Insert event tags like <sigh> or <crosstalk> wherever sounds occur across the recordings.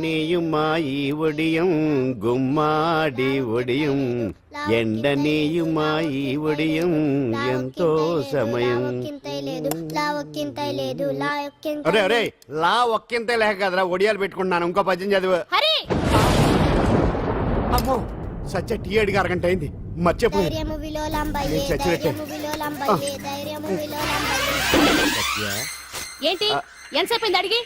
వాననీయుమాయి ఒడియం గుమ్మాడి ఒడియం. ఎండనీయుమాయి ఒడియం ఎంతో సమయం. అరే అరే లా ఒక్కింతే లేక కదరా ఒడియాలు పెట్టుకుంటున్నాను ఇంకో పద్యం చదివు. హరి! అమ్మో సత్య టీ అడిగి అరగంట అయింది. మర్చిపోయింది ఏంటి? ఎంతసేపు అడిగి?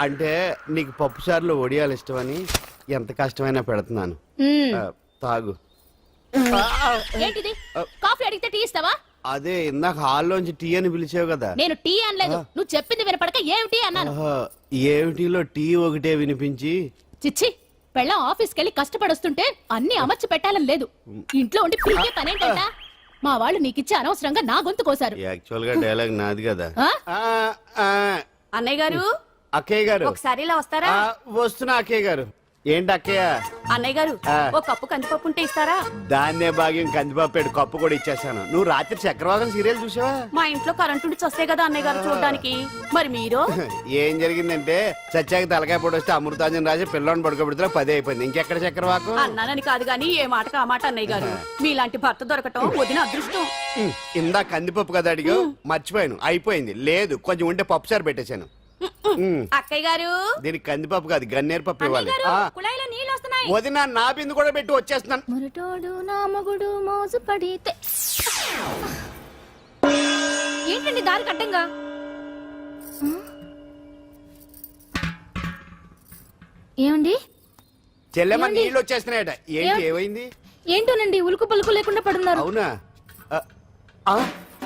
అంటే నీకు పప్పు సార్లు ఒడియాలు ఇష్టమని ఎంత కష్టమైనా పెడుతున్నాను. మ్మ్. ఆ, తాగు. ఏంటిది? కాఫీ అడిగితే టీ ఇస్తావా? అదే ఇందాక హాల్లోంచి టీ అని పిలిచావు కదా. నేను టీ అనలేదు. నువ్వు చెప్పింది వినపడక ఏమిటి అన్నాను? ఆహా, ఏమిటిలో టీ ఒకటే వినిపించి. చిచ్చి పెళ్ళం ఆఫీస్కి వెళ్ళి కష్టపడొస్తుంటే అన్ని అమర్చి పెట్టాలని లేదు. ఇంట్లో ఉండి పీకే పనేంటంట? మా వాళ్ళు నీకిచ్చే అనవసరంగా నా గొంతు కోసారు. యాక్చువల్గా డైలాగ్ నాది కదా. ఆ? ఆ, ఆ, అన్నయ్య గారు అక్కయ్య గారు. ఒకసారి ఇలా వస్తారా? ఆ, వస్తున్నా అక్కయ్య గారు. ఏంటి అక్కయ్య? అన్నయ్య గారు ఆ. ఒక కప్పు కందిపప్పు ఉంటే ఇస్తారా? దాన్నే భాగ్యం కందిపాపేడు కప్పు కూడా ఇచ్చేసాను. నువ్వు రాత్రి చక్రవాదం సీరియల్ చూసావా? మా ఇంట్లో కరెంటు ఉండి వస్తే కదా అన్నయ్య గారు చూడడానికి. మరి మీరు? <laughs> ఏం జరిగిందంటే సత్యాకి తలకాయ పొడి వస్తే అమృతాంజన్ రాజు పిల్లని పడుకోబెడితే పదే అయిపోయింది. ఇంకెక్కడ చక్రవాకం? అన్నానని కాదు గాని ఏ మాటకు ఆ మాట అన్నయ్య గారు? <laughs> మీలాంటి భర్త దొరకటం వదిన అదృష్టం. ఇందా కందిపప్పు కదా అడిగా మర్చిపోయాను. అయిపోయింది. లేదు కొంచెం ఉంటే పప్పు సార్ పెట్టేశాను. అక్కయ్య గారు. దీనికి కందిపప్పు కాదు గన్నేరు పప్పు ఇవ్వాలి. కుళాయిలో నీళ్ళు వస్తున్నాయి. వదిన నా బిందు కూడా పెట్టి వచ్చేస్తున్నాను. మురటోడు నా మగుడు మోజు పడితే ఏంటండి దారి కట్టంగా? ఏమండి? చెల్లెమ్మ? నీళ్ళు వచ్చేస్తున్నాయట. ఏంటి ఏమైంది? ఏంటోనండి ఉలుకు పలుకు లేకుండా పడున్నారు. అవునా?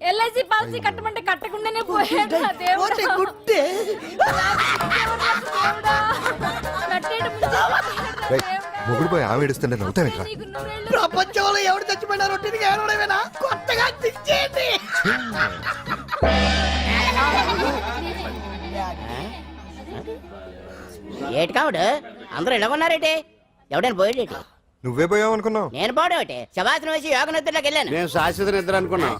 ఎల్ఐసి పాలసీ కట్టమంటే కట్టకుండానే పోయాడు నా దేవుడా. మొగుడు పోయి ఆమె ఏడుస్తుంటే నవ్వుతావేంట్రా? ప్రపంచంలో ఎవరు చచ్చిపోయినా రొట్టెని ఏడవడమేనా కొత్తగా తెచ్చేయండి. ఏటి కావుడు? అందరూ ఇలా ఉన్నారేటి? ఎవడైనా పోయేటి నువ్వే పోయావు అనుకున్నావు నేను పోవడేటి శవాసనం వేసి యోగ నిద్రలోకి వెళ్ళాను. మేము శాశ్వత నిద్ర అనుకున్నాం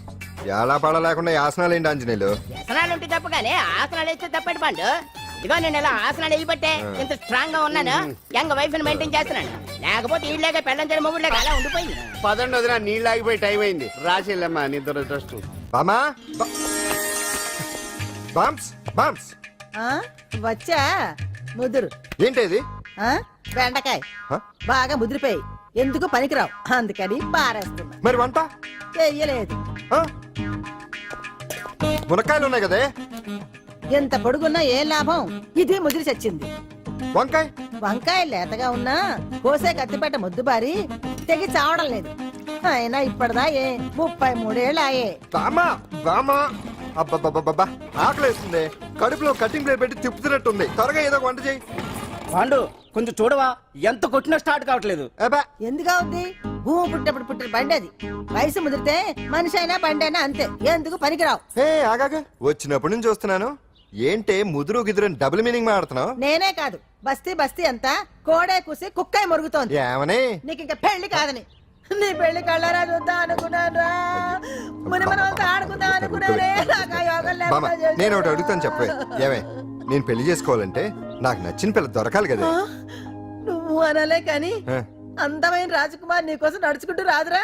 ఎలా పాడ లేకుండా ఆసనాలు ఏంటి ఆంజనేయులు? వ్యసనాలు ఉంటే తప్ప కానీ ఆసనాలు వేస్తే తప్పటి పండు. ఇదిగో నేను ఇలా ఆసనాలు వేయబట్టే ఇంత స్ట్రాంగ్గా ఉన్నాను. యంగ్ వైఫ్ని మెయింటైన్ చేస్తున్నాను. లేకపోతే ఈళ్ళగా పెళ్ళం చెడు మొగుడులేక అలా ఉండిపోయింది. పదండి వదిన నీళ్ళు ఆగిపోయి టైం అయింది. రాసి వెళ్ళమ్మా నిద్ర ట్రస్ట్ బామా బా- బామ్స్ బామ్స్. ఆ, వచ్చా? ముదురు. ఏంటి ఇది? ఆ, బెండకాయ? బాగా ముదిరిపోయి ఎందుకు పనికిరావు? అందుకని పారేస్తున్నా. మరి వంట? చెయ్యలేదు. ఆ? మునక్కాయలు ఉన్నాయి కదే? ఎంత పొడుగున్నా ఏం లాభం? ఇది ముదిరి చచ్చింది. వంకాయ? వంకాయ లేతగా ఉన్నా కోసే కత్తిపేట ముద్దుబారి తెగి చావడం లేదు. అయినా ఇప్పటిదా ఏ ముప్పై మూడేళ్ళాయే బామా బామా అబ్బబ్బబ్బబ్బా ఆకలేస్తుంది. కడుపులో కటింగ్ ప్లేట్ పెట్టి తిప్పుతున్నట్టుంది. త్వరగా ఏదో ఒక వంట చేయి. పాండు కొంచెం చూడవా? ఎంత కొట్టినా స్టార్ట్ కావట్లేదు. ఎందుగా ఉంది భూమి పుట్టినప్పుడు పుట్టిన బండి అది. వయసు ముదిరితే మనిషి అయినా బండి అయినా అంతే. ఎందుకు పనికిరావు? ఏ ఆగాగా. వచ్చినప్పటి నుంచి చూస్తున్నాను. ఏంటే ముదురు గిదురు డబుల్ మీనింగ్ మాడుతున్నావు నేనే కాదు. బస్తీ బస్తీ అంతా కోడే కూసి కుక్కాయ మురుగుతోంది. ఏమని? నీకు ఇంకా పెళ్ళి కాదని. నీ పెళ్ళి కళ్ళరా చూద్దాం అనుకున్నాను. రా ముని మనవలతో ఆడుకుందాం చేశారు. నేను ఒకటి అడుగుతాను చెప్పే ఏమే? నేను పెళ్ళి చేసుకోవాలంటే నాకు నచ్చిన పిల్ల దొరకాలి కదా? నువ్వు అనలే కానీ ఆ. అందమైన రాజకుమార్ నీకోసం నడుచుకుంటూ రాదురా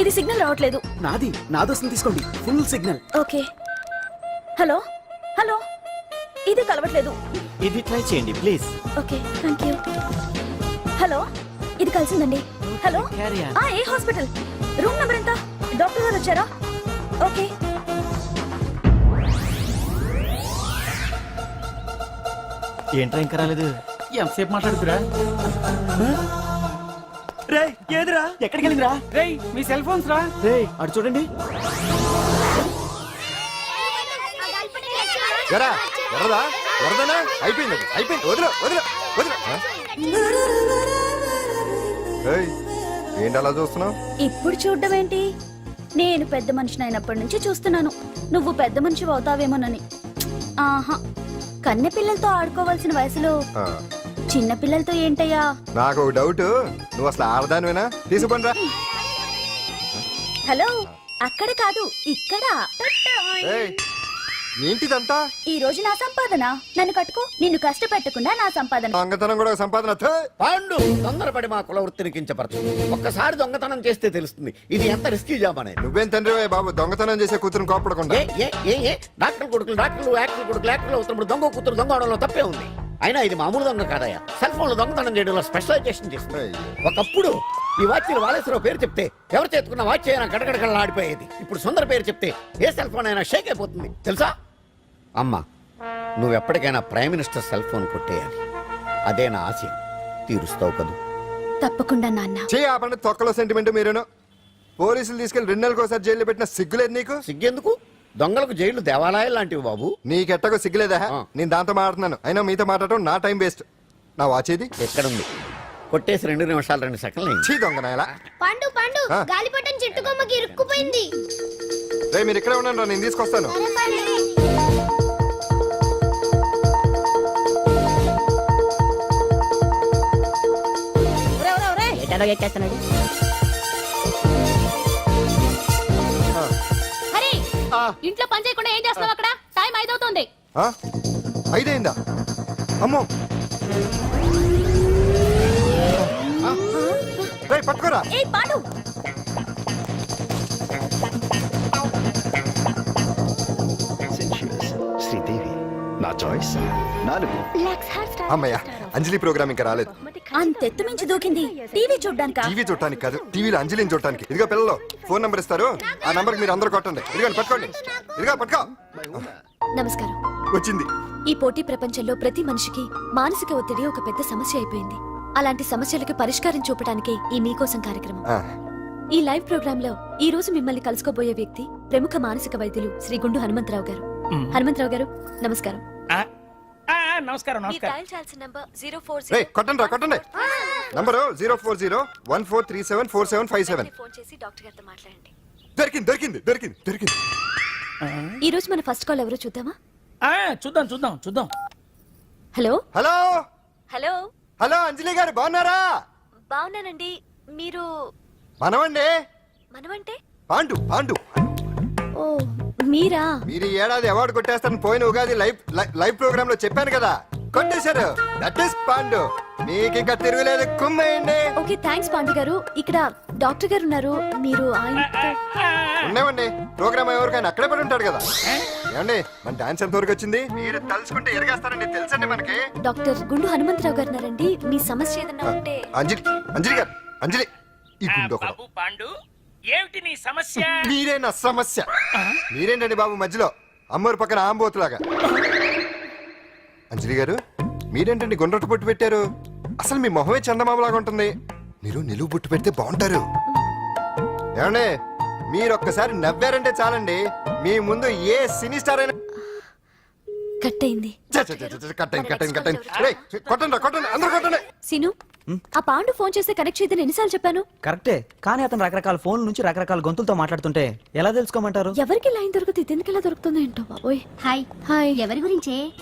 ఇది సిగ్నల్ రావట్లేదు. నాది నాదోసం తీసుకోండి. Full signal okay. Hello? Hello? ఇది కలవట్లేదు. ఇది ట్రై చేయండి please okay thank you hello? ఇది కలిసిందండి. హలో. ఆ ఏ హాస్పిటల్? రూమ్ నెంబర్ ఎంత? డాక్టర్ గారు వచ్చారా? ఓకే. ఏంట్రా ఇంకా రాలేదు? ఎంతసేపు మాట్లాడుతురా? ఏదిరా? ఎక్కడికి వెళ్ళిందిరా? రేయ్ మీ సెల్ ఫోన్స్ రా. రే అటు చూడండి. ఎరా అయిపోయింది అది, అయిపోయింది. వదిలే వదిలే వదిలే. ఆ? ఏయ్, ఏంటి అలా చూస్తున్నావు? ఇప్పుడు చూడడం ఏంటి? నేను పెద్ద మనిషిని అయినప్పటి నుంచి చూస్తున్నాను. నువ్వు పెద్ద మనిషి అవుతావేమోనని. ఆహా కన్నె పిల్లలతో ఆడుకోవాల్సిన వయసులో చిన్న పిల్లలతో ఏంటయ్యా? నాకు ఒక డౌట్ నువ్వు అసలు ఆడదానివేనా? తీసుకుంటా హలో అక్కడ కాదు ఇక్కడ. ఏంటిదంతా? ఈ రోజు నా సంపాదన. నన్ను కట్టుకో నిన్ను కష్టపెట్టకుండా నా సంపాదన. దొంగతనం కూడా సంపాదన. థే. పాండు తొందరపడి మా కుల వృత్తిని కించపరచు. ఒక్కసారి దొంగతనం చేస్తే తెలుస్తుంది. ఇది ఎంత రిస్కీ జాబ్ అనేది. నువ్వేం తండ్రి బాబు? దొంగతనం చేసే కూతురు కోపడకుండా ఏ ఏ ఏ ఏ? డాక్టర్ కొడుకులు డాక్టర్లు యాక్టర్ కొడుకులు యాక్టర్లు అవుతున్నప్పుడు దొంగ కూతురు దొంగ అవడంలో తప్పే ఉంది. అయినా ఇది మామూలు దొంగ కాదయ్యా. సెల్ ఫోన్లో దొంగతనం చేయడంలో స్పెషలైజేషన్ చేస్తుంది అయ్యో. ఒకప్పుడు ఈ వాచ్లు వాలేశ్వరరావు పేరు చెప్తే ఎవరు చేతుకున్న వాచ్ అయినా గడగడగడలా ఆడిపోయేది. ఇప్పుడు సుందర పేరు చెప్తే ఏ సెల్ ఫోన్ అయినా షేక్ అయిపోతుంది. తెలుసా? అమ్మా నువ్వు ఎప్పటికైనా ప్రైమ్ మినిస్టర్ సెల్ ఫోన్ కొట్టేయాలి. అదే నా ఆశ. తీరుస్తావు కదూ. తప్పకుండా నాన్న. పండు తొక్కలో సెంటిమెంట్ మీరేను. పోలీసులు తీసుకెళ్ళి రెండు నెలలకు ఒకసారి జైల్లో పెట్టిన సిగ్గులేదు నీకు? సిగ్గెందుకు దొంగలకు జైలు దేవాలయాలు లాంటివి బాబు. నీకెట్టకు సిగ్గులేదా. నేను దాంతో మాట్లాడుతున్నాను. అయినా మీతో మాట్లాడటం నా టైం వేస్ట్. నా వాచేది ఎక్కడుంది కొట్టేసి రెండు నిమిషాలు రెండు సెకండ్లు. చీ దొంగ నాయలా పండు. గాలిపటం చెట్టు కొమ్మకి ఇరుక్కుపోయింది. రే మీరు ఇక్కడే ఉండండి రా, నేను తీసుకొస్తాను. ఎక్కేస్తున్నాడు ఇంట్లో పని చేయకుండా ఏం చేస్తావు అక్కడ? టైం ఐదవుతుంది. ఆ? ఐదైందా అమ్మో. రే పట్టుకోరా. ఏ పాడు శ్రీదేవి నా చాయిస్. నాలుగు. అమ్మయ్య అంజలి ప్రోగ్రామ్ ఇంకా రాలేదు. అంతెత్తు మించి దూకింది. టీవీ చూడ్డానికా? టీవీ చూడటానికి కాదు టీవీలో అంజలిని చూడటానికి ఇదిగో పిల్లలు ఫోన్ నంబర్ ఇస్తారు. ఆ నంబర్ మీరు అందరూ కొట్టండి. ఇదిగోండి పట్టుకోండి. ఇదిగో పట్టుకో. నమస్కారం. వచ్చింది. ఈ పోటీ ప్రపంచంలో ప్రతి మనిషికి మానసిక ఒత్తిడి ఒక పెద్ద సమస్య అయిపోయింది. అలాంటి సమస్యలకు పరిష్కారం చూపడానికే ఈ మీకోసం కార్యక్రమం. ఆ, ఈ లైవ్ ప్రోగ్రామ్లో ఈ రోజు మిమ్మల్ని కలుసుకోబోయే వ్యక్తి ప్రముఖ మానసిక వైద్యులు శ్రీ గుండు హనుమంతరావు గారు. హనుమంతరావు గారు నమస్కారం. నమస్కారం నమస్కారం. రే కొట్టండి రా కొట్టండి. Number zero four zero one four three seven four seven five seven phone చేసి డాక్టర్ గారితో మాట్లాడండి. దొరికింది దొరికింది దొరికింది దొరికింది. ఈ రోజు మన ఫస్ట్ కాల్ ఎవరో చూద్దామా? ఆ, చూద్దాం చూద్దాం చూద్దాం. Hello? Hello? Hello? Hello Anjali గారు బాగున్నారా? బాగున్నానండి. మీరు మనమండి? మనమంటే? పాండు పాండు. ఓ మీరా? మీరు ఈ ఏడాది అవార్డు కొట్టేస్తారని పోయిన ఉగాది లైవ్ లై- లైవ్ ప్రోగ్రామ్లో చెప్పాను కదా. కొట్టేశారు. దట్ ఇస్ పాండు మీకు ఇంకా తిరుగులేదు. కుమ్మేయండి. ఓకే థ్యాంక్స్ పాండు గారు. ఇక్కడ డాక్టర్ గారు ఉన్నారు. మీరు ఆయనతో ఉన్నామండి ప్రోగ్రామ్ ఎవరికైనా అక్కడే పడి ఉంటాడు కదా. ఏమండి మన డాన్స్ ఎంత వరకు వచ్చింది? మీరు తలుచుకుంటే ఎరగేస్తారండి. తెలుసండి మనకి. డాక్టర్ గుండు హనుమంతరావు గారు ఉన్నారండి. మీ సమస్య ఏదన్నా ఉంటే అంజలి అంజలి గారు అంజలి. ఈ గుండు పాండు. ఏమిటి నీ సమస్య? మీరే నా సమస్య. మీరేంటండి బాబు మధ్యలో? అమ్మోరు పక్కన ఆంబోతులాగా. అంజలి గారు మీరేంటండి గుండ్రటి బొట్టు పెట్టారు? అసలు మీ మొహమే చందమామలాగా ఉంటుంది. మీరు నిలువు బొట్టు పెడితే బాగుంటారు. ఏమండి మీరు ఒక్కసారి నవ్వారంటే చాలండి. మీ ముందు ఏ సినీ స్టార్ అయినా కట్ అయింది. కట్టండి కట్టండి కట్టండి రేయ్, కొట్టండి కొట్టండి అందరూ కొట్టండి. సీను ఆ పాండు ఫోన్ చేస్తే కనెక్ట్ చేయదని ఎన్నిసార్లు చెప్పాను? కరెక్టే. కానీ అతను రకరకాల ఫోన్ల నుంచి రకరకాల గొంతులతో మాట్లాడుతుంటే ఎలా తెలుసుకోమంటారు? ఎవరికి లైన్ దొరుకుతుంది ఇతనికి ఎలా దొరుకుతుందో ఏంటో బాబోయ్. హాయ్. హాయ్. ఎవరి గురించే?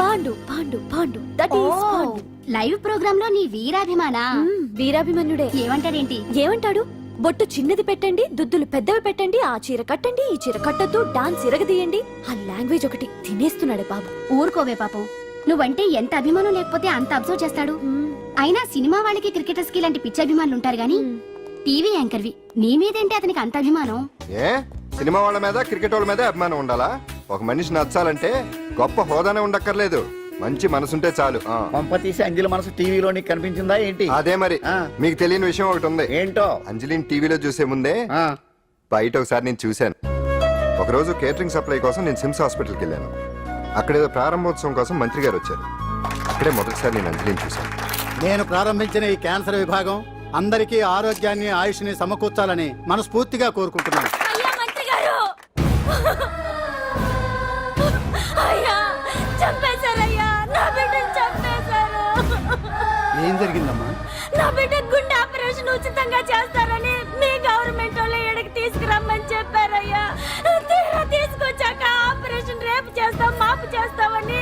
Pandu Pandu Pandu. That is Pandu. Live ప్రోగ్రామ్లో నీ వీరాభిమానా? మ్మ్, వీరాభిమన్యుడే. ఏమంటాడేంటి ఏమంటాడు? బొట్టు చిన్నది పెట్టండి దుద్దులు పెద్దవి పెట్టండి ఆ చీర కట్టండి ఈ చీర కట్టద్దు డాన్స్ ఇరగదీయండి. ఆ లాంగ్వేజ్ ఒకటి తినేస్తున్నాడు బాబు. ఊరుకోవే పాపం. నువ్వంటే ఎంత అభిమానం లేకపోతే అంత అబ్జర్వ్ చేస్తాడు? అయినా సినిమా వాళ్ళకి క్రికెటర్స్కి ఇలాంటి పిచ్చి అభిమానులు ఉంటారు గానీ. టీవీ యాంకర్వి. నీ మీదేంటి అతనికి అంత అభిమానం? ఏ? సినిమా వాళ్ళ మీద క్రికెట్ వాళ్ళ మీద అభిమానం ఉండాలా? ఒక మనిషి నచ్చాలంటే గొప్ప హోదానే ఉండక్కర్లేదు. మంచి మనసుంటే చాలు. ఆ. పంప తీసి అంజలి మనసు టీవీలో నీకు కనిపించిందా ఏంటి? అదే మరి. ఆ. మీకు తెలియని విషయం ఒకటి ఉంది. ఏంటో? అంజలిని టీవీలో చూసే ముందే ఆ, బయట ఒకసారి నేను చూశాను. ఒకరోజు కేటరింగ్ సప్లై కోసం నేను సిమ్స్ హాస్పిటల్కి వెళ్ళాను. అక్కడేదో ప్రారంభోత్సవం కోసం మంత్రి గారు వచ్చారు. అక్కడే మొదటిసారి నేను అంజలిని చూశాను. నేను ప్రారంభించిన ఈ క్యాన్సర్ విభాగం అందరికీ ఆరోగ్యాన్ని ఆయుష్ని సమకూర్చాలని మనస్ఫూర్తిగా కోరుకుంటున్నాను. ఏం జరిగిందమ్మా? నా బిడ్డ గుండె ఆపరేషన్ ఉచితంగా చేస్తారని మీ గవర్నమెంట్ వాళ్ళు ఇక్కడికి తీసుకురమ్మని చెప్పారయ్యా. తీరా తీసుకొచ్చాక ఆపరేషన్ రేపు చేస్తాం మాపు చేస్తామని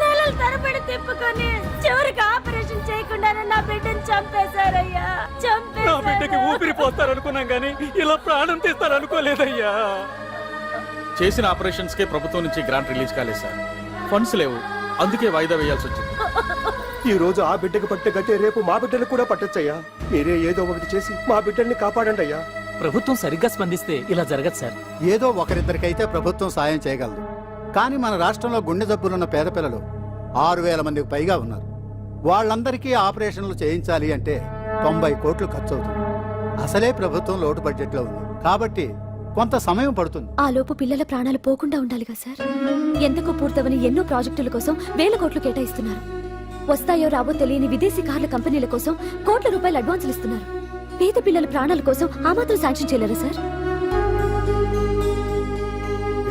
నెలల తరబడి తిప్పుకొని చివరికి ఆపరేషన్ చేయకుండానే నా బిడ్డను చంపేశారయ్యా. నా బిడ్డకి ఊపిరి పోస్తారనుకున్నాం గానీ ఇలా ప్రాణం తీస్తారనుకోలేదయ్యా. చేసిన ఆపరేషన్స్ కే ప్రభుత్వం నుంచి గ్రాంట్ రిలీజ్ కాలేదు సార్. ఫండ్స్ లేవు. అందుకే వాయిదా వేయాల్సి వచ్చింది. ఈ రోజు ఆ బిడ్డకు పట్టే గట్టే రేపు మా బిడ్డలు కూడా పట్టొచ్చయ్యా. మీరే ఏదో ఒకటి చేసి మా బిడ్డల్ని కాపాడండి అయ్యా. ప్రభుత్వం సరిగ్గా స్పందిస్తే ఇలా జరగదు సార్. ఏదో ఒకరిద్దరికైతే ప్రభుత్వం సాయం చేయగలదు. కానీ మన రాష్ట్రంలో గుండె జబ్బులున్న పేద పిల్లలు ఆరు వేల మందికి పైగా ఉన్నారు. వాళ్ళందరికీ ఆపరేషన్లు చేయించాలి అంటే తొంభై కోట్లు ఖర్చు అవుతుంది అసలే ప్రభుత్వం లోటు బడ్జెట్లో ఉంది. కాబట్టి కొంత సమయం పడుతుంది. ఆ లోపు పిల్లల ప్రాణాలు పోకుండా ఉండాలిగా సార్? ఎందుకు పూర్తవని ఎన్నో ప్రాజెక్టుల కోసం వేల కోట్లు కేటాయిస్తున్నారు. వస్తాయో రావో తెలియని విదేశీ కార్ల కంపెనీల కోసం కోట్ల రూపాయలు అడ్వాన్సులు ఇస్తున్నారు. పేద పిల్లల ప్రాణాల కోసం ఆ మాత్రం శాంక్షన్ చేయలేరా సార్?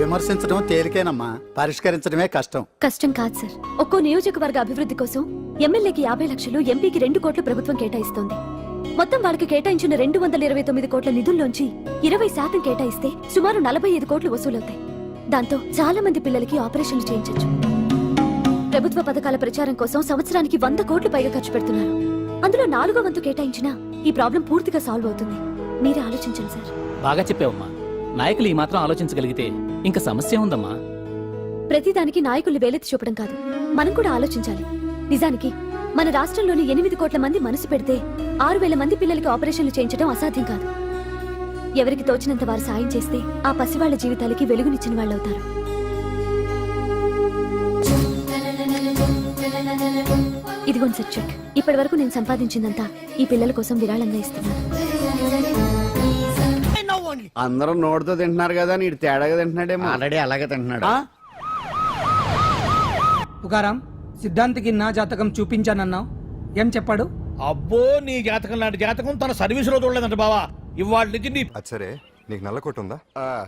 విమర్శించడం తేలికేనమ్మా. పరిష్కరించడమే కష్టం. కష్టం కాదు సార్. ఒక్కో నియోజకవర్గ అభివృద్ధి కోసం ఎమ్మెల్యేకి యాభై లక్షలు ఎంపీకి రెండు కోట్లు ప్రభుత్వం కేటాయిస్తోంది. మొత్తం వాళ్ళకి కేటాయించిన రెండు వందల ఇరవై తొమ్మిది కోట్ల నిధుల్లోంచి ఇరవై శాతం కేటాయిస్తే సుమారు నలభై ఐదు కోట్లు వసూలవుతాయి. దాంతో చాలా మంది పిల్లలకి ఆపరేషన్లు చేయించొచ్చు. ప్రభుత్వ పథకాల ప్రచారం కోసం సంవత్సరానికి వంద కోట్లు పైగా ఖర్చు పెడుతున్నారు. అందులో నాలుగో వంతు కేటాయించినా ఈ ప్రాబ్లం పూర్తిగా సాల్వ్ అవుతుంది. మీరే ఆలోచించండి సార్. బాగా చెప్పావమ్మా. నాయకులు ఈ మాత్రం ఆలోచించగలిగితే ఇంకా సమస్య ఉందమ్మా. ప్రతిదానికి నాయకుల్ని వేలెత్తి చూపడం కాదు. మనం కూడా ఆలోచించాలి. నిజానికి మన రాష్ట్రంలోని ఎనిమిది కోట్ల మంది మనసు పెడితే ఆరు వేల మంది పిల్లలకి ఆపరేషన్లు చేయించడం అసాధ్యం కాదు. ఎవరికి తోచినంత వారు సాయం చేస్తే ఆ పసివాళ్ళ జీవితాలకి వెలుగునిచ్చిన వాళ్ళవుతారు. ఇదిగోండి సార్ చెక్. ఇప్పటి వరకు నేను సంపాదించిందంతా ఈ పిల్లల కోసం విరాళంగా ఇస్తున్నాను. అందరూ నోటితో తింటున్నారు కదా నీడు తేడాగా తింటున్నాడేమో. ఆల్రెడీ అలాగే తింటున్నాడు. పుకారం సిద్ధాంతికి నా జాతకం చూపించానన్నావు? ఏం చెప్పాడు? అబ్బో నీ జాతకం లాంటి జాతకం తన సర్వీస్లో చూడలేదంట బావా. ఇవాళ నుంచి నీ అది సరే నీకు నల్ల కొట్టు ఉందా? ఆ,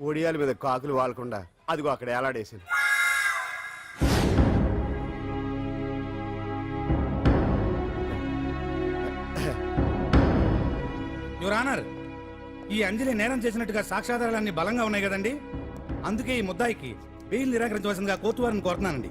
ఒడియాల మీద కాకులు వాలకుండా అదిగో అక్కడ ఏలాడేసింది. యువర్ ఆనర్ ఈ అంజలి నేరం చేసినట్టుగా సాక్ష్యాధారాలన్నీ బలంగా ఉన్నాయి కదండి? అందుకే ఈ ముద్దాయికి బెయిల్ నిరాకరించవలసిందిగా కోర్టు వారిని కోరుతున్నానండి.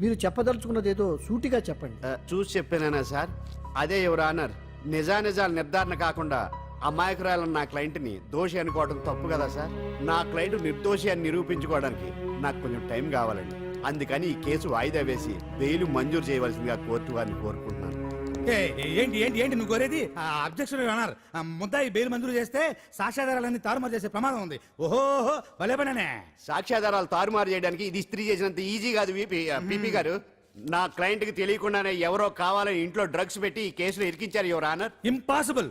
మీరు చెప్పదలుచుకున్నది ఏదో సూటిగా చెప్పండి. చూసి చెప్పానా సార్? అదే ఎవరు ఆనర్. నిజానిజాలు నిర్ధారణ కాకుండా అమాయకురాలన్న నా క్లయింట్ని దోషి అనుకోవడం తప్పు కదా సార్? నా క్లయింట్ నిర్దోషి అని నిరూపించుకోవడానికి నాకు కొంచెం టైం కావాలండి. అందుకని ఈ కేసు వాయిదా వేసి బెయిల్ మంజూరు చేయవలసిందిగా కోర్టు వారిని కోరుకుంటున్నాను. ఏంటి ఏంటి ఏంటి నువ్వు కోరేది? Objection honour. ముద్దాయి బెయిల్ మంజూరు చేస్తే సాక్ష్యాధారాలన్నీ తారుమారు చేసే ప్రమాదం ఉంది. ఓహో భలే పనేనే. సాక్ష్యాధారాలు తారుమారు చేయడానికి ఇది స్త్రీ చేసినంత ఈజీ కాదు పిపి గారు. నా క్లయింట్కి తెలియకుండానే ఎవరో కావాలని ఇంట్లో డ్రగ్స్ పెట్టి ఈ కేసులో ఇరికించారు యువర్ ఆనర్. ఇంపాసిబుల్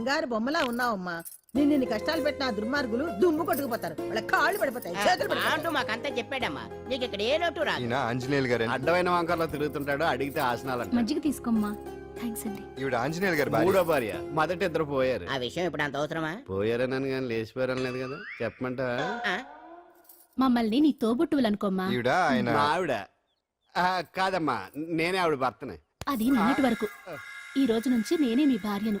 బంగారు బొమ్మలా ఉన్నావమ్మా. నిన్ను ఇన్ని కష్టాలు పెట్టిన ఆ దుర్మార్గులు దుమ్ము కొట్టుకుపోతారు. వాళ్ళ కాళ్ళు పడిపోతాయి చేతులు పడిపోతాయి. మాకంతా చెప్పాడమ్మా. నీకు ఇక్కడ ఏ లోటు రాదు. ఈయన ఆంజనేయులు గారు అడ్డమైన వంకర్లో తిరుగుతుంటాడు అడిగితే ఆసనాలు మజ్జిగ తీసుకోమ్మా. థ్యాంక్స్ అండి. ఈవిడ ఆంజనేయులు గారు భార్య. మూడో భార్య. మొదట ఇద్దరు పోయారు. ఆ విషయం ఇప్పుడు అంత అవసరమా? పోయారనని కానీ లేచిపోయారని లేదు కదా. చెప్పమంట ఆ? మమ్మల్ని నీ తోబుట్టువులనుకోమ్మా ఈవిడ ఆయన మా ఆవిడ. ఆ, కాదమ్మా. నేనే ఆవిడ భర్తనే. అది నిన్నటి వరకు. ఈ రోజు నుంచి నేనే మీ భార్యను.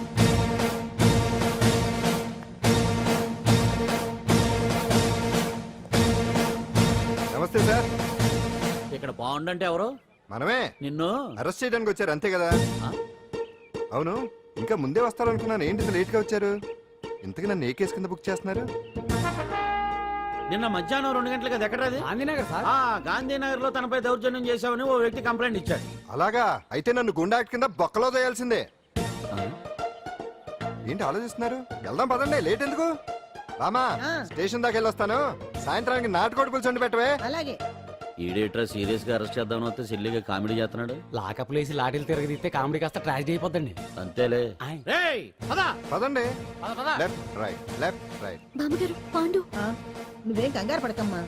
నమస్తే సార్. ఇక్కడ బాగుండంటే ఎవరు? మనమే? నిన్ను? అరెస్ట్ చేయడానికి వచ్చారు అంతే కదా? అవును ఇంకా ముందే వస్తారనుకున్నాను. ఏంటి ఇంత లేట్గా వచ్చారు? ఇంతకీ నన్ను ఏ కేసు కింద బుక్ చేస్తున్నారు? నిన్న మధ్యాహ్నం రెండు గంటలకు అది ఎక్కడ గాంధీనగర్ సార్. గాంధీనగర్లో తనపై దౌర్జన్యం చేశామని ఓ వ్యక్తి కంప్లైంట్ ఇచ్చాడు. అలాగా? అయితే నన్ను గుండా కింద బొక్కలో చేయాల్సిందే ఏంటి ఆలోచిస్తున్నారు? వెళ్దాం పదండి లేట్ ఎందుకు? రామా. స్టేషన్ దాకా వెళ్ళొస్తాను. సాయంత్రానికి నాటుకోడి పులుసు వండి పెట్టవే. అలాగే. ఈడేట్రా సీరియస్గా అరెస్ట్ చేద్దాం వస్తే సిల్లిగా కామెడీ చేస్తున్నాడు. లాకప్ లేసి లాఠీలు తిరగదీస్తే కామెడీ కాస్త ట్రాజడీ అయిపోద్దండి అంతేలే. పదండి. Left right left right. బామ్మగారు పాండు. ఆ, నువ్వేం కంగారు పడకమ్మా.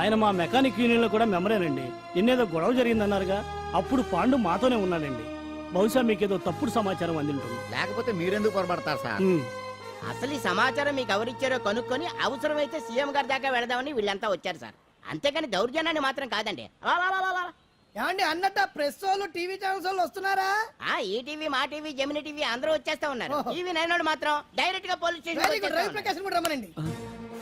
ఆయన మా మెకానిక్ యూనియన్లో కూడా మెంబరేనండి. నిన్నేదో గొడవ జరిగిందన్నారుగా అప్పుడు పాండు మాతోనే ఉన్నాడండి. బహుశా మీకేదో తప్పుడు సమాచారం అందింటుంది. లేకపోతే మీరెందుకు పొరపడతారు సార్? అసలు ఈ సమాచారం మీకు ఎవరిచ్చారో కనుక్కొని అవసరమైతే సీఎం గారి దాకా వెళదామని వీళ్ళంతా వచ్చారు సార్. అంతేకాని దౌర్జన్యాన్ని మాత్రం కాదండి. ఏమండి అన్నట్ట ప్రెస్ వాళ్ళు టీవీ ఛానల్స్ వాళ్ళు వస్తున్నారా? ఆ ఈ టీవీ మా టీవీ జమిని టీవీ అందరూ వచ్చేస్తా ఉన్నారు. టీవీ నైన్ వాడు మాత్రం డైరెక్ట్గా పోలీస్ రవి స్టేషన్ ప్రకాశం కూడా రమ్మనండి.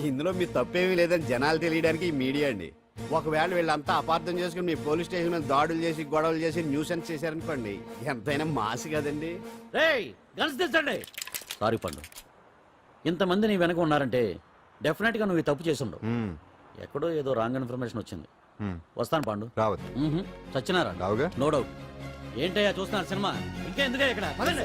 ఇందులో మీ తప్పేమీ లేదని జనాలు తెలియడానికి ఈ మీడియా అండి. ఒకవేళ వీళ్ళంతా అపార్థం చేసుకుని మీ పోలీస్ స్టేషన్ మీద దాడులు చేసి గొడవలు చేసి న్యూసెన్స్ చేశారనుకోండి ఎంతైనా మాసి కదండి. రేయ్ గన్స్ తెచ్చండి సారీ పండు. ఇంతమంది నీ వెనక ఉన్నారంటే డెఫినెట్గా నువ్వు ఈ తప్పు చేసి. ఎక్కడో ఏదో రాంగ్ ఇన్ఫర్మేషన్ వచ్చింది. వస్తాను పాండు. రావద్దు. మ్మ్హ్మ్. చచ్చినారా? రావుగా. No doubt. ఏంటయ్యా చూస్తున్నారు సినిమా? ఇంకా ఎందుకే ఇక్కడ? పదండి.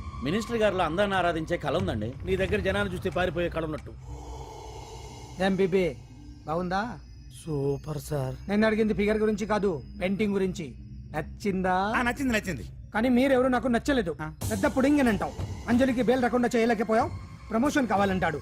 మినిస్టర్ గారిలో అందరిని ఆరాధించే కళ ఉందండి. నీ దగ్గర జనాన్ని చూస్తే పారిపోయే కళ ఉన్నట్టు. ఎంబీబీ బాగుందా? Super sir. నేను అడిగింది ఫిగర్ గురించి కాదు పెయింటింగ్ గురించి. నచ్చిందా? ఆ, నచ్చింది నచ్చింది. కానీ మీరెవరు నాకు నచ్చలేదు. పెద్ద పుడింగ్ అని అంటావు అంజలికి బెయిల్ రాకుండా చేయలేకపోయావు. ప్రమోషన్ కావాలంటాడు.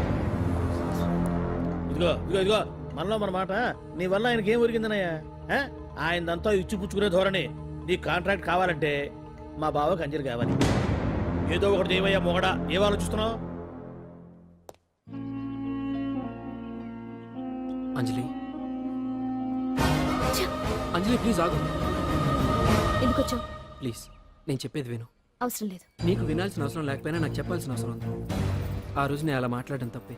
ఇదిగో ఇదిగో ఇదిగో మనలో మన మాట. నీ వల్ల ఆయనకి ఏం ఒరిగిందనయ్యా? ఆ? ఆయనదంతా ఇచ్చి పుచ్చుకునే ధోరణి. నీ కాంట్రాక్ట్ కావాలంటే మా బావకి అంజలి కావాలి. ఏదో ఒకటి ఏమయ్యా మొగడా. ఏం ఆలోచిస్తున్నావు? అంజలి. అంజలి ప్లీజ్ ఆగు. ప్లీజ్ నేను చెప్పేది విను. అవసరం లేదు. నీకు వినాల్సిన అవసరం లేకపోయినా నాకు చెప్పాల్సిన అవసరం ఉంది. ఆ రోజు నేను అలా మాట్లాడడం తప్పే.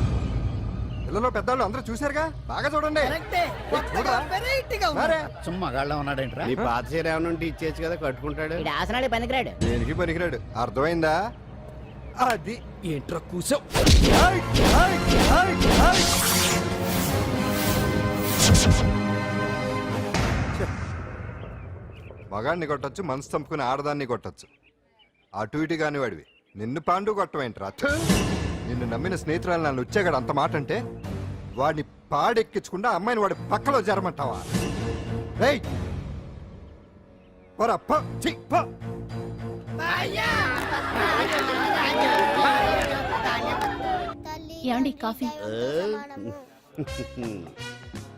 పిల్లలు పెద్దవాళ్ళు అందరూ చూశారుగా? బాగా చూడండి. చూడరా? మరే. సుమ్మా గాళ్ళ ఉన్నాడేంట్రా? నీ పాత చీర ఏమైనా ఉంటే ఇచ్చేచ్చు కదా కట్టుకుంటాడు. ఆసనాడే పనికిరాడు. దేనికి పనికిరాడు? అర్థమైందా? అది ఏంట్రా కూసావు మగాడిని కొట్టొచ్చు మనసు చంపుకుని ఆడదాన్ని కొట్టొచ్చు. అటు ఇటు కాని వాడివి నిన్ను పాండు కొట్టమేంట్రా. నిన్ను నమ్మిన స్నేహితురాలు నన్ను వచ్చాగాడు అంత మాట అంటే వాడిని పాడెక్కించకుండా అమ్మాయిని వాడి పక్కలో జరమంటావా రేయ్! పోరా, పో, ఛీ, పో. ఏమండి కాఫీ?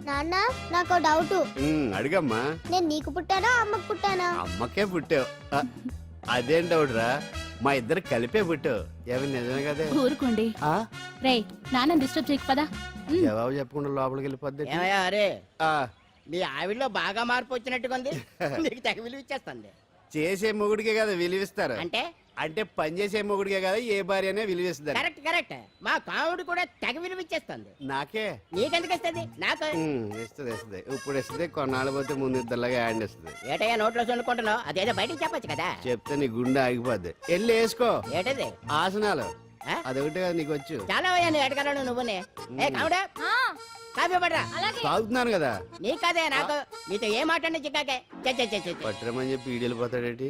నాన్న నాకు డౌట్. ఉమ్, అడిగమ్మా. నేను నీకు పుట్టానా అమ్మకు పుట్టానా? అమ్మకే పుట్టావు. ఆ, అదేం డౌట్రా మా ఇద్దరు కలిపే పుట్టావు ఏమి నిజమే కదే? ఊరుకోండి. ఆ? రేయ్ నాన్న డిస్టర్బ్ చేయకు పదా. జవాబు చెప్పకుండా లోపలికి వెళ్ళిపోద్ది. ఏమయ్యా అరే? ఆ, మీ ఆవిడలో బాగా మార్పు వచ్చినట్టుగా ఉంది నీకు <laughs> తెగ విలువ ఇచ్చేస్తుంది చేసే మొగుడికే కదా విలువిస్తారు. అంటే? అంటే పని చేసే మొగుడికే కదా ఏ భార్య అనే విలువిస్తారు కరెక్ట్ కరెక్ట్. మా కాముడు కూడా తెగ విలువ ఇచ్చేస్తుంది నాకే? నీకెందుకు ఇస్తుంది నాకు ఇస్తుంది ఇస్తుంది ఇప్పుడు ఇస్తుంది కొన్నాళ్ళు పోతే ముందు ఇద్దరులాగా హ్యాండ్ ఇస్తుంది ఏటయ్యా నోట్లో చల్లుకుంటున్నావు అదేదో బయటికి చెప్పొచ్చు కదా. చెప్తే నీ గుండె ఆగిపోద్ది. వెళ్ళి వేసుకో. ఏటది? ఆసనాలు? అదొకటి కదా నీకు వచ్చు. చాలా అయ్యా నువ్వు ఎడగలను నువ్వునే. ఏ కాముడా? కాఫీ పడరా? తాగుతున్నాను కదా. నీ కదే నాకు. నీతో ఏ మాట చిక్కాకే. చే చే, చే, చే, చే. పట్టరమని చెప్పి ఈడు వెళ్ళిపోతాడేటి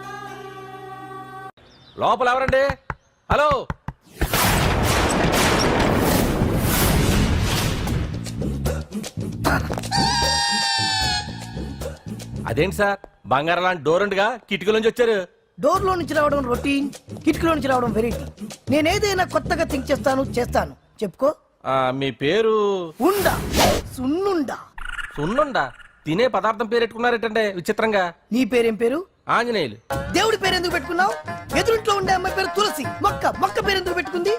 లోపల ఎవరండి హలో? అదేంటి సార్? బంగారం లాంటి డోర్ ఉండగా కిటికీ నుంచి వచ్చారు. డోర్లో నుంచి రావడం రొటీన్ కిటికీలో నుంచి రావడం వెరైటీ. నేనేదైనా కొత్తగా థింక్ చేస్తాను చేస్తాను. చెప్పుకో. ఆ, మీ పేరు? ఉండా. సున్నుండా. సున్నుండా? తినే పదార్థం పేరు పెట్టుకున్నారేటండి విచిత్రంగా. నీ పేరేం పేరు? ఆంజనేయులు. దేవుడి పేరు ఎందుకు పెట్టుకున్నావు? ఎదురింట్లో ఉండే అమ్మాయి పేరు తులసి. మొక్క మొక్క పేరు ఎందుకు పెట్టుకుంది?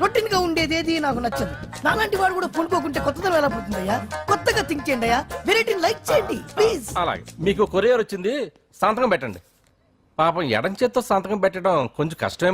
రొటీన్గా ఉండేది ఏది నాకు నచ్చదు. నాలాంటి వాడు కూడా కొనుక్కోకుంటే కొత్తదనం ఎలా పుడుతుందయ్యా? కొత్తగా థింక్ చేయండి అయ్యా. వెరైటీని లైక్ చేయండి ప్లీజ్. అలాగే. మీకు కొరియర్ వచ్చింది సంతకం పెట్టండి. పాపం ఎడం చేత్తో సంతకం పెట్టడం కొంచెం కష్టమే